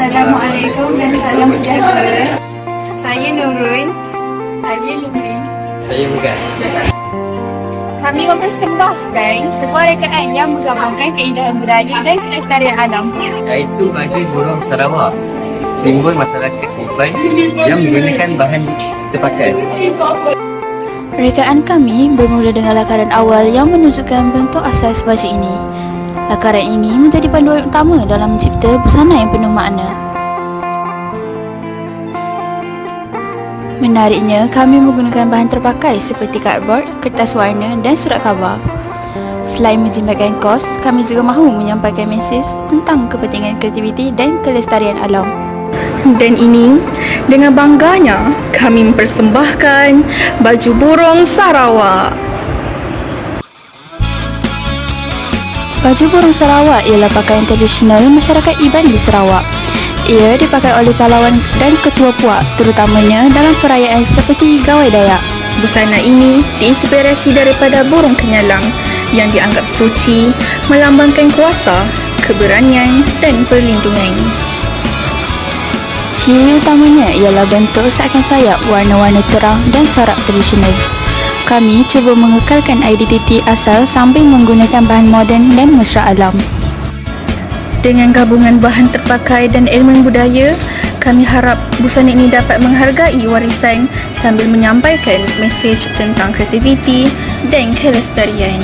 Assalamualaikum dan salam sejahtera. Saya Nurul. Saya Nurul. Saya bukan. Kami mempersembahkan sebuah rekaan yang menggambarkan keindahan budaya dan kelestarian alam. Iaitu baju burung Sarawak. Simbol masyarakat Iban yang menggunakan bahan terpakai. Rekaan kami bermula dengan lakaran awal yang menunjukkan bentuk asas baju ini. Lakaran ini menjadi panduan utama dalam mencipta busana yang penuh makna. Menariknya, kami menggunakan bahan terpakai seperti cardboard, kertas warna dan surat khabar. Selain menjimatkan kos, kami juga mahu menyampaikan mesej tentang kepentingan kreativiti dan kelestarian alam. Dan ini dengan bangganya kami mempersembahkan baju burung Sarawak. Baju burung Sarawak ialah pakaian tradisional masyarakat Iban di Sarawak. Ia dipakai oleh pahlawan dan ketua puak terutamanya dalam perayaan seperti Gawai Dayak. Busana ini diinspirasi daripada burung kenyalang yang dianggap suci, melambangkan kuasa, keberanian dan perlindungan. Ciri utamanya ialah bentuk seakan sayap warna-warna terang dan corak tradisional. Kami cuba mengekalkan identiti asal sambil menggunakan bahan moden dan mesra alam. Dengan gabungan bahan terpakai dan elemen budaya, kami harap busana ini dapat menghargai warisan sambil menyampaikan mesej tentang kreativiti dan kelestarian.